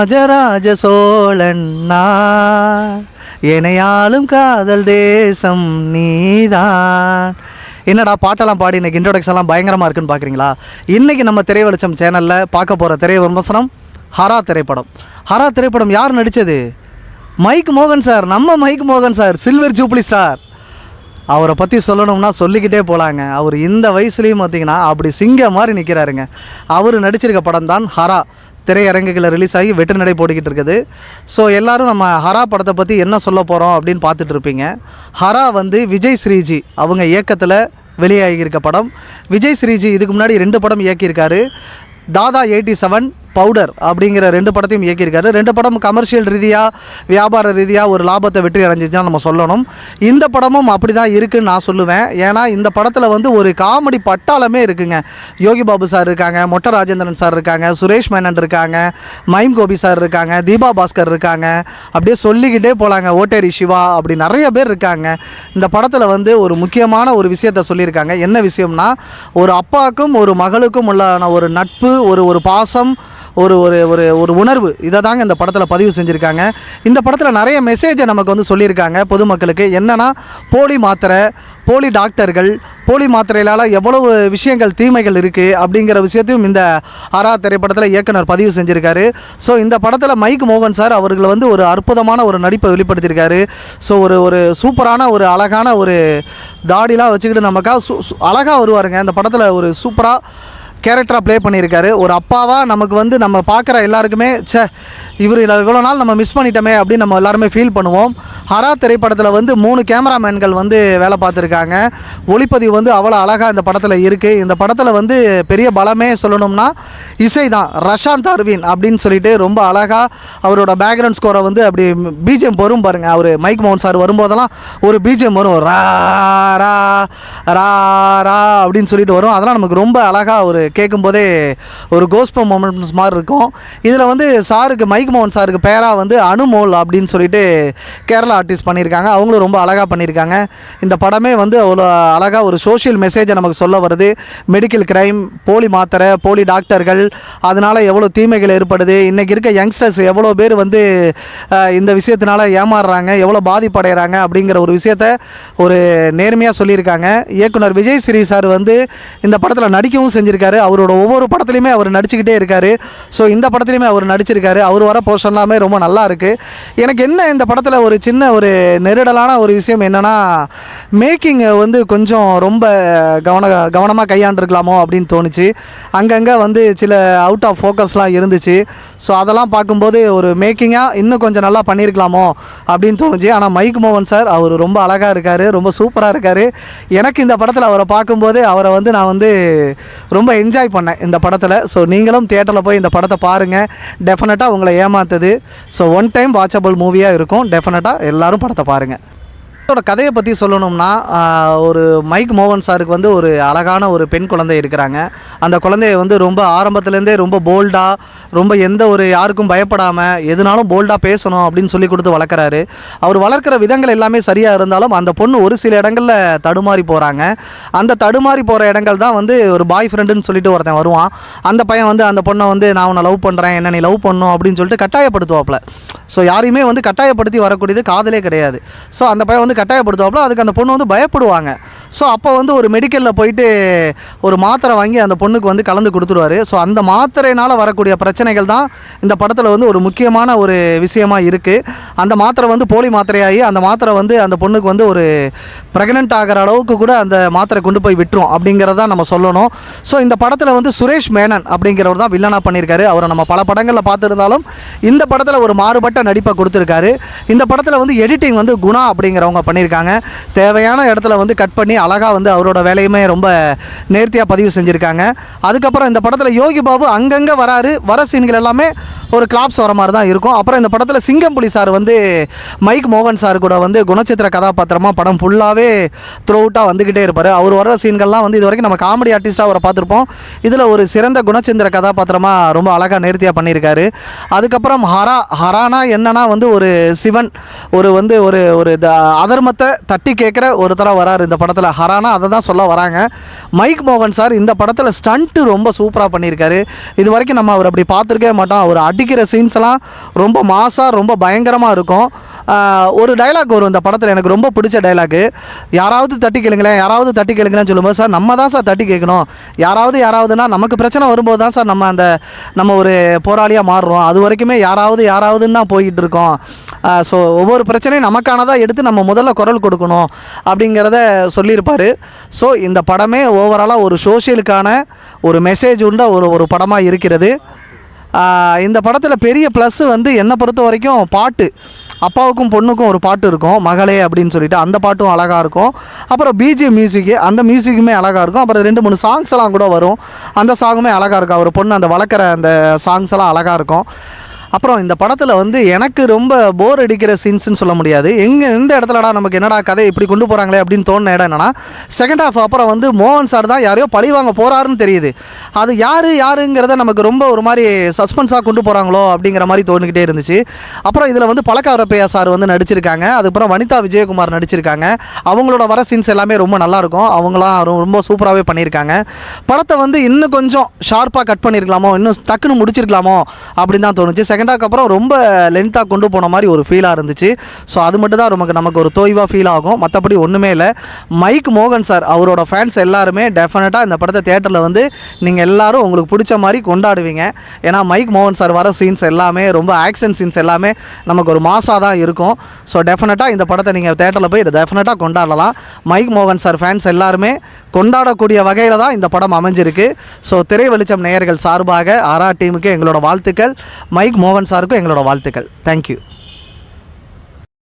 ராஜராஜ சோழன் நான் எனையாளும் காதல் தேசம் நீதான். என்னடா பாட்டெல்லாம் பாடி இன்னைக்கு இன்ட்ரோடக்ஷன்லாம் பயங்கரமாக இருக்குன்னு பார்க்குறீங்களா இன்றைக்கி நம்ம திரை வெளிச்சம் சேனலில் பார்க்க போகிற திரை விமர்சனம் ஹரா திரைப்படம். ஹரா திரைப்படம் யார் நடித்தது மைக் மோகன் சார் நம்ம மைக் மோகன் சார் சில்வர் ஜூப்ளி ஸ்டார். அவரை பற்றி சொல்லணும்னா சொல்லிக்கிட்டே போகலாங்க அவர் இந்த வயசுலேயும் பார்த்தீங்கன்னா அப்படி சிங்க மாதிரி நிற்கிறாருங்க அவர் நடிச்சிருக்க படம் தான் ஹரா. திரையரங்குகளை ரிலீஸ் ஆகி வெற்றி நடை போட்டுக்கிட்டு இருக்குது. ஸோ எல்லாரும் நம்ம ஹரா படத்தை பற்றி என்ன சொல்ல போகிறோம் அப்படின்னு பார்த்துட்டு இருப்பீங்க. ஹரா வந்து விஜய் ஸ்ரீஜி அவங்க இயக்கத்தில் வெளியாகியிருக்க படம். விஜய் ஸ்ரீஜி இதுக்கு முன்னாடி ரெண்டு படம் இயக்கியிருக்காரு. தாதா எயிட்டி செவன் பவுடர் அப்படிங்கிற ரெண்டு படத்தையும் இயக்கியிருக்காரு. ரெண்டு படம் கமர்ஷியல் ரீதியாக வியாபார ரீதியாக ஒரு லாபத்தை வெற்றி அடைஞ்சிச்சுன்னு நம்ம சொல்லணும். இந்த படமும் அப்படி தான் இருக்குன்னு நான் சொல்லுவேன். ஏன்னா இந்த படத்தில் வந்து ஒரு காமெடி பட்டாளமே இருக்குங்க. யோகி பாபு சார் இருக்காங்க மொட்டை ராஜேந்திரன் சார் இருக்காங்க சுரேஷ் மேனன் இருக்காங்க மைம் கோபி சார் இருக்காங்க தீபா பாஸ்கர் இருக்காங்க. அப்படியே சொல்லிக்கிட்டே போகலாங்க ஓட்டேரி சிவா அப்படி நிறைய பேர் இருக்காங்க. இந்த படத்தில் வந்து ஒரு முக்கியமான ஒரு விஷயத்த சொல்லியிருக்காங்க. என்ன விஷயம்னா ஒரு அப்பாவுக்கும் ஒரு மகளுக்கும் உள்ளான ஒரு நட்பு ஒரு ஒரு பாசம் ஒரு ஒரு ஒரு ஒரு உணர்வு. இதை தாங்க இந்த படத்தில் பதிவு செஞ்சுருக்காங்க. இந்த படத்தில் நிறைய மெசேஜை நமக்கு வந்து சொல்லியிருக்காங்க பொதுமக்களுக்கு. என்னென்னா போலி மாத்திரை போலி டாக்டர்கள் போலி மாத்திரையிலால் எவ்வளவு விஷயங்கள் தீமைகள் இருக்குது அப்படிங்கிற விஷயத்தையும் இந்த அரா திரைப்படத்தில் இயக்குனர் பதிவு செஞ்சுருக்காரு. ஸோ இந்த படத்தில் மைக் மோகன் சார் அவர்கள் வந்து ஒரு அற்புதமான ஒரு நடிப்பை வெளிப்படுத்தியிருக்காரு. ஸோ ஒரு ஒரு சூப்பரான ஒரு அழகான ஒரு தாடிலாம் வச்சுக்கிட்டு நமக்காக சு சு- வருவாருங்க. இந்த படத்தில் ஒரு சூப்பராக கேரக்டராக ப்ளே பண்ணியிருக்காரு. ஒரு அப்பாவாக நமக்கு வந்து நம்ம பார்க்குற எல்லாருக்குமே ச்சே இவர் இவ்வளோ நாள் நம்ம மிஸ் பண்ணிட்டோமே அப்படின்னு நம்ம எல்லாருமே ஃபீல் பண்ணுவோம். ஹரா திரைப்படத்தில் வந்து மூணு கேமராமேன்கள் வந்து வேலை பார்த்துருக்காங்க. ஒளிப்பதிவு வந்து அவ்வளோ அழகாக இந்த படத்தில் இருக்குது இந்த படத்தில் வந்து பெரிய பலமே சொல்லணும்னா இசை தான் ரஷாந்த் அர்வின் அப்படின்னு சொல்லிட்டு ரொம்ப அழகாக அவரோட பேக்ரவுண்ட் ஸ்கோரை வந்து அப்படி பிஜிஎம் வரும் பாருங்கள் அவர் மைக் மோகன் சார் வரும்போதெல்லாம் ஒரு பிஜிஎம் வரும். ரா ரா ரா ரா அப்படின்னு சொல்லிட்டு வரும். அதெல்லாம் நமக்கு ரொம்ப அழகாக ஒரு கேட்கும்போதே ஒரு கோஸ்போ மொமெண்ட்ஸ் மாதிரி இருக்கும். இதில் வந்து சாருக்கு மைக் மோகன் சாருக்கு பேராக வந்து அனுமோல் அப்படின்னு சொல்லிட்டு கேரளா ஆர்டிஸ்ட் பண்ணியிருக்காங்க. அவங்களும் ரொம்ப அழகாக பண்ணியிருக்காங்க. இந்த படமே வந்து அவ்வளோ அழகாக ஒரு சோஷியல் மெசேஜை நமக்கு சொல்ல வருது. மெடிக்கல் கிரைம் போலி மாத்திரை போலி டாக்டர்கள் அதனால் எவ்வளோ தீமைகள் ஏற்படுது. இன்றைக்கி இருக்க யங்ஸ்டர்ஸ் எவ்வளோ பேர் வந்து இந்த விஷயத்தினால ஏமாறுறாங்க எவ்வளோ பாதிப்படைகிறாங்க அப்படிங்கிற ஒரு விஷயத்த ஒரு நேர்மையாக சொல்லியிருக்காங்க. இயக்குனர் விஜய் ஸ்ரீ சார் வந்து இந்த படத்தில் நடிக்கவும் செஞ்சுருக்காரு. அவரோட ஒவ்வொரு படத்துலையுமே அவர் நடிச்சுக்கிட்டே இருக்காரு. ஸோ இந்த படத்துலையுமே அவர் நடிச்சிருக்காரு. அவர் வர போர்ஷன் எல்லாமே ரொம்ப நல்லா இருக்குது எனக்கு என்ன இந்த படத்தில் ஒரு சின்ன ஒரு நெருடலான ஒரு விஷயம் என்னென்னா மேக்கிங் வந்து கொஞ்சம் ரொம்ப கவன கவனமாக கையாண்டுருக்கலாமோ அப்படின்னு தோணுச்சு. அங்கங்கே வந்து சில அவுட் ஆஃப் ஃபோக்கஸ்லாம் இருந்துச்சு. ஸோ அதெல்லாம் பார்க்கும்போது ஒரு மேக்கிங்காக இன்னும் கொஞ்சம் நல்லா பண்ணியிருக்கலாமோ அப்படின்னு தோணுச்சு. ஆனால் மைக் மோகன் சார் அவர் ரொம்ப அழகாக இருக்கார். ரொம்ப சூப்பராக இருக்கார். எனக்கு இந்த படத்தில் அவரை பார்க்கும்போது அவரை வந்து நான் வந்து ரொம்ப என் என்ஜாய் பண்ணேன் இந்த படத்தில். ஸோ நீங்களும் தியேட்டரில் போய் இந்த படத்தை பாருங்கள் டெஃபினட்டாக உங்களை ஏமாத்துது. ஸோ ஒன் டைம் வாட்சபிள் மூவியாக இருக்கும். டெஃபினட்டாக எல்லாரும் படத்தை பாருங்கள் படத்தோட கதையை பற்றி சொல்லணும்னா ஒரு மைக் மோகன் சாருக்கு வந்து ஒரு அழகான ஒரு பெண் குழந்தை இருக்கிறாங்க. அந்த குழந்தைய வந்து ரொம்ப ஆரம்பத்துலேருந்தே ரொம்ப போல்டாக ரொம்ப எந்த ஒரு யாருக்கும் பயப்படாமல் எதுனாலும் போல்டாக பேசணும் அப்படின்னு சொல்லி கொடுத்து வளர்க்குறாரு. அவர் வளர்க்குற விதங்கள் எல்லாமே சரியாக இருந்தாலும் அந்த பொண்ணு ஒரு சில இடங்களில் தடுமாறி போகிறாங்க அந்த தடுமாறி போகிற இடங்கள் தான் வந்து ஒரு பாய் ஃப்ரெண்டுன்னு சொல்லிட்டு ஒருத்தன் வருவான். அந்த பையன் வந்து அந்த பொண்ணை வந்து நான் உன்னை லவ் பண்ணுறேன் என்ன நீ லவ் பண்ணும் அப்படின்னு சொல்லிட்டு கட்டாயப்படுத்துவாப்புல. ஸோ யாரையுமே வந்து கட்டாயப்படுத்தி வரக்கூடியது காதலே கிடையாது. ஸோ அந்த பையன் வந்து கட்டாயப்படுத்துவாப்புல அதுக்கு அந்த பொண்ணு வந்து பயப்படுவாங்க. ஸோ அப்போ வந்து ஒரு மெடிக்கலில் போயிட்டு ஒரு மாத்திரை வாங்கி அந்த பொண்ணுக்கு வந்து கலந்து கொடுத்துருவாரு. ஸோ அந்த மாத்திரையினால் வரக்கூடிய பிரச்சனைகள் தான் இந்த படத்தில் வந்து ஒரு முக்கியமான ஒரு விஷயமா இருக்குது அந்த மாத்திரை வந்து போலி மாத்திரையாகி அந்த மாத்திரை வந்து அந்த பொண்ணுக்கு வந்து ஒரு ப்ரெக்னென்ட் ஆகிற அளவுக்கு கூட அந்த மாத்திரை கொண்டு போய் விட்டுரும் அப்படிங்கிறத நம்ம சொல்லணும். ஸோ இந்த படத்தில் வந்து சுரேஷ் மேனன் அப்படிங்கிறவர் தான் வில்லனாக பண்ணியிருக்காரு. அவரை நம்ம பல படங்களில் பார்த்துருந்தாலும் இந்த படத்தில் ஒரு மாறுபட்ட நடிப்பை கொடுத்துருக்காரு. இந்த படத்தில் வந்து எடிட்டிங் வந்து குணா அப்படிங்கிறவங்க பண்ணியிருக்காங்க. தேவையான இடத்துல வந்து கட் பண்ணி அழகாக வந்து அவரோட வேலையுமே ரொம்ப நேர்த்தியாக பதிவு செஞ்சுருக்காங்க. அதுக்கப்புறம் இந்த படத்தில் யோகி பாபு அங்கங்கே வராரு. வர சீன்கள் எல்லாமே ஒரு கிளாப்ஸ் வர மாதிரி தான் இருக்கும். அப்புறம் இந்த படத்தில் சிங்கம்புலி சார் வந்து மைக் மோகன் சார் கூட வந்து குணச்சித்திர கதாபாத்திரமாக படம் ஃபுல்லாகவே த்ரூ அவுட்டாக வந்துக்கிட்டே இருப்பார். அவர் வர சீன்கள்லாம் வந்து இது வரைக்கும் நம்ம காமெடி ஆர்டிஸ்ட்டாக அவரை பார்த்துருப்போம். இதில் ஒரு சிறந்த குணச்சந்திர கதாபாத்திரமாக ரொம்ப அழகாக நேர்த்தியாக பண்ணியிருக்காரு. அதுக்கப்புறம் ஹரா ஹரானா என்னன்னா வந்து ஒரு சிவன் ஒரு வந்து ஒரு ஒரு த- அதர்மத்தை தட்டி கேட்குற ஒரு தர வராரு இந்த படத்தில். ஹரானா அதை தான் சொல்ல வராங்க. மைக் மோகன் சார் இந்த படத்தில் ஸ்டண்ட்டு ரொம்ப சூப்பராக பண்ணியிருக்காரு. இது வரைக்கும் நம்ம அவர் அப்படி பார்த்துருக்கவே மாட்டோம். அவர் அடிக்கிற சீன்ஸ் எல்லாம் ரொம்ப மாசாக ரொம்ப பயங்கரமாக இருக்கும். ஒரு டைலாக் வரும் இந்த படத்தில். எனக்கு ரொம்ப பிடிச்ச டைலாக்கு யாராவது தட்டி கேளுங்களேன் யாராவது தட்டி கேளுங்களேன்னு சொல்லும்போது சார் நம்ம தான் சார் தட்டி கேட்கணும். யாராவது யாராவதுனா நமக்கு பிரச்சனை வரும்போது தான் சார் நம்ம அந்த நம்ம ஒரு போராளியாக மாறுறோம். அது வரைக்குமே யாராவது யாராவதுன்னு தான் போய்கிட்டு இருக்கோம். ஸோ ஒவ்வொரு பிரச்சனையும் நமக்கானதாக எடுத்து நம்ம முதல்ல குரல் கொடுக்கணும் அப்படிங்கிறத சொல்லியிருப்பார். ஸோ இந்த படமே ஓவராலாக ஒரு சோஷியலுக்கான ஒரு மெசேஜ் உண்ட ஒரு ஒரு படமாக இருக்கிறது. இந்த படத்தில் பெரிய ப்ளஸ்ஸு வந்து என்னை பொறுத்த வரைக்கும் பாட்டு. அப்பாவுக்கும் பொண்ணுக்கும் ஒரு பாட்டு இருக்கும் மகளே அப்படின்னு சொல்லிட்டு அந்த பாட்டும் அழகாக இருக்கும். அப்புறம் பிஜிஎம் மியூசிக்கு அந்த மியூசிக்குமே அழகாக இருக்கும். அப்புறம் ரெண்டு மூணு சாங்ஸ் எல்லாம் கூட வரும். அந்த சாங்குமே அழகாக இருக்கும். அவர் பொண்ணு அந்த வளர்க்குற அந்த சாங்ஸ் எல்லாம் அழகாக இருக்கும். அப்புறம் இந்த படத்தில் வந்து எனக்கு ரொம்ப போர் அடிக்கிற சீன்ஸ்னு சொல்ல முடியாது. எங்கே எந்த இடத்துலடா நமக்கு என்னடா கதை இப்படி கொண்டு போகிறாங்களே அப்படின்னு தோணுன இடம் என்னன்னா செகண்ட் ஹாஃப் அப்புறம் வந்து மோகன் சார் தான் யாரையோ பழி வாங்க போகிறாருன்னு தெரியுது. அது யார் யாருங்கிறத நமக்கு ரொம்ப ஒரு மாதிரி சஸ்பென்ஸாக கொண்டு போகிறாங்களோ அப்படிங்கிற மாதிரி தோணிக்கிட்டே இருந்துச்சு. அப்புறம் இதில் வந்து பழக்காரப்பையா சார் வந்து நடிச்சிருக்காங்க. அதுக்கப்புறம் வனிதா விஜயகுமார் நடிச்சிருக்காங்க. அவங்களோட வர சீன்ஸ் எல்லாமே ரொம்ப நல்லாயிருக்கும் அவங்களாம் ரொம்ப சூப்பராகவே பண்ணியிருக்காங்க. படத்தை வந்து இன்னும் கொஞ்சம் ஷார்ப்பாக கட் பண்ணியிருக்கலாமோ இன்னும் டக்குன்னு முடிச்சிருக்கலாமோ அப்படின்னு தான் தோணுச்சு. செகண்ட் ஹாக் அப்புறம் ரொம்ப லென்த்தாக கொண்டு போன மாதிரி ஒரு ஃபீலாக இருந்துச்சு. ஸோ அது மட்டும் தான் நமக்கு நமக்கு ஒரு தோய்வாக ஃபீல் ஆகும். மற்றபடி ஒன்றுமே இல்லை. மைக் மோகன் சார் அவரோட ஃபேன்ஸ் எல்லாருமே டெஃபினட்டாக இந்த படத்தை தேட்டரில் வந்து நீங்கள் எல்லோரும் உங்களுக்கு பிடிச்ச மாதிரி கொண்டாடுவீங்க. ஏன்னா மைக் மோகன் சார் வர சீன்ஸ் எல்லாமே ரொம்ப ஆக்ஷன் சீன்ஸ் எல்லாமே நமக்கு ஒரு மாசாக தான் இருக்கும். ஸோ டெஃபினட்டாக இந்த படத்தை நீங்கள் தேட்டரில் போய் டெஃபினட்டாக கொண்டாடலாம். மைக் மோகன் சார் ஃபேன்ஸ் எல்லாருமே கொண்டாடக்கூடிய வகையில் தான் இந்த படம் அமைஞ்சிருக்கு. ஸோ திரை வெளிச்சம் நேயர்கள் சார்பாக ஆரா டீமுக்கு எங்களோட வாழ்த்துக்கள். மைக் மோகன் சாருக்கும் எங்களோட வாழ்த்துக்கள். தேங்க்யூ